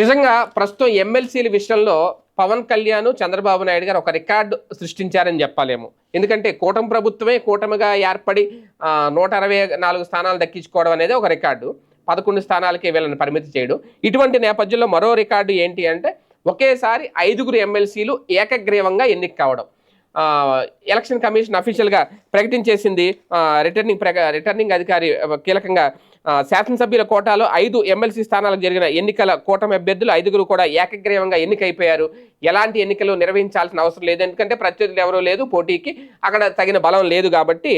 నిజంగా ప్రస్తుతం ఎమ్మెల్సీల విషయంలో పవన్ కళ్యాణ్ చంద్రబాబు నాయుడు గారు ఒక రికార్డు సృష్టించారని చెప్పలేము. ఎందుకంటే కూటమి ప్రభుత్వమే కూటమిగా ఏర్పడి నూట అరవై నాలుగు స్థానాలు దక్కించుకోవడం అనేది ఒక రికార్డు. పదకొండు స్థానాలకే వీళ్ళని పరిమితి చేయడం. ఇటువంటి నేపథ్యంలో మరో రికార్డు ఏంటి అంటే ఒకేసారి ఐదుగురు ఎమ్మెల్సీలు ఏకగ్రీవంగా ఎన్నిక కావడం. ఎలక్షన్ కమిషన్ అఫీషియల్గా ప్రకటించేసింది రిటర్నింగ్ ప్రక రిటర్నింగ్ అధికారి కీలకంగా శాసనసభ్యుల కోటాలో ఐదు ఎమ్మెల్సీ స్థానాలకు జరిగిన ఎన్నికల కూటమి అభ్యర్థులు ఐదుగురు కూడా ఏకగ్రీవంగా ఎన్నికైపోయారు. ఎలాంటి ఎన్నికలు నిర్వహించాల్సిన అవసరం లేదు. ఎందుకంటే ప్రత్యర్థులు ఎవరూ లేదు పోటీకి అక్కడ తగిన బలం లేదు కాబట్టి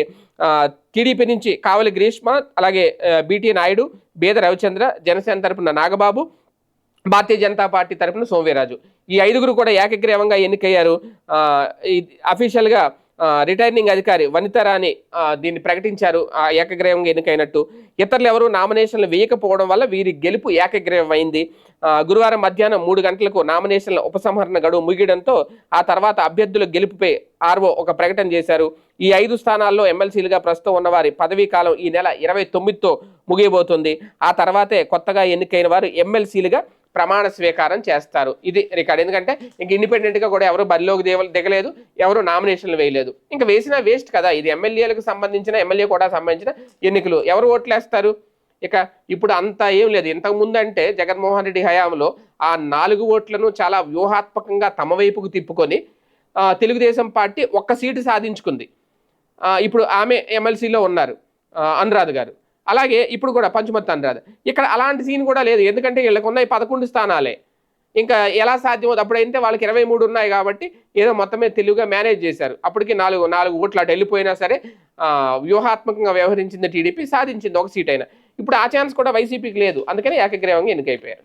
టీడీపీ నుంచి కావలి గ్రీష్మ అలాగే బీటీ నాయుడు బేద రవిచంద్ర జనసేన తరపున నాగబాబు భారతీయ జనతా పార్టీ తరపున సోమవీరాజు ఈ ఐదుగురు కూడా ఏకగ్రీవంగా ఎన్నికయ్యారు. అఫీషియల్గా రిటైర్నింగ్ అధికారి వనిత రాణి దీన్ని ప్రకటించారు. ఆ, ఏకగ్రీవంగా ఎన్నికైనట్టు. ఇతరులు ఎవరు నామినేషన్లు వేయకపోవడం వల్ల వీరి గెలుపు ఏకగ్రీవం అయింది గురువారం మధ్యాహ్నం మూడు గంటలకు నామినేషన్ల ఉపసంహరణ గడువు ముగియడంతో ఆ తర్వాత అభ్యర్థుల గెలుపుపై ఆర్ఓ ఒక ప్రకటన చేశారు. ఈ ఐదు స్థానాల్లో ఎమ్మెల్సీలుగా ప్రస్తుతం ఉన్నవారి పదవీ కాలం ఈ నెల ఇరవై తొమ్మిదితో ముగియబోతుంది. ఆ తర్వాతే కొత్తగా ఎన్నికైన వారు ఎమ్మెల్సీలుగా ప్రమాణ స్వీకారం చేస్తారు. ఇది రికార్డ్. ఎందుకంటే ఇంక ఇండిపెండెంట్గా కూడా ఎవరు బరిలోకి దేవ దిగలేదు ఎవరు నామినేషన్లు వేయలేదు. ఇంకా వేసినా వేస్ట్ కదా. ఇది ఎమ్మెల్యేలకు సంబంధించిన ఎమ్మెల్యే కూడా సంబంధించిన ఎన్నికలు. ఎవరు ఓట్లేస్తారు? ఇక ఇప్పుడు అంతా ఏం లేదు. ఇంతకుముందు అంటే జగన్మోహన్ రెడ్డి హయాంలో ఆ నాలుగు ఓట్లను చాలా వ్యూహాత్మకంగా తమ వైపుకు తిప్పుకొని తెలుగుదేశం పార్టీ ఒక్క సీటు సాధించుకుంది. ఇప్పుడు ఆమె ఎమ్మెల్సీలో ఉన్నారు ఆ, అనురాధ్ గారు. అలాగే ఇప్పుడు కూడా పంచుమతి రాదు. ఇక్కడ అలాంటి సీన్ కూడా లేదు. ఎందుకంటే వీళ్ళకు ఉన్నాయి పదకొండు స్థానాలే. ఇంకా ఎలా సాధ్యమవుతుంది? అప్పుడైతే వాళ్ళకి ఇరవై మూడు ఉన్నాయి కాబట్టి ఏదో మొత్తమే తెలుగుగా మేనేజ్ చేశారు. అప్పటికి నాలుగు నాలుగు ఓట్లు అటు వెళ్ళిపోయినా సరే వ్యూహాత్మకంగా వ్యవహరించింది టీడీపీ సాధించింది ఒక సీట్ అయినా ఇప్పుడు ఆ ఛాన్స్ కూడా వైసీపీకి లేదు. అందుకని ఏకగ్రీవంగా ఎన్నికైపోయారు.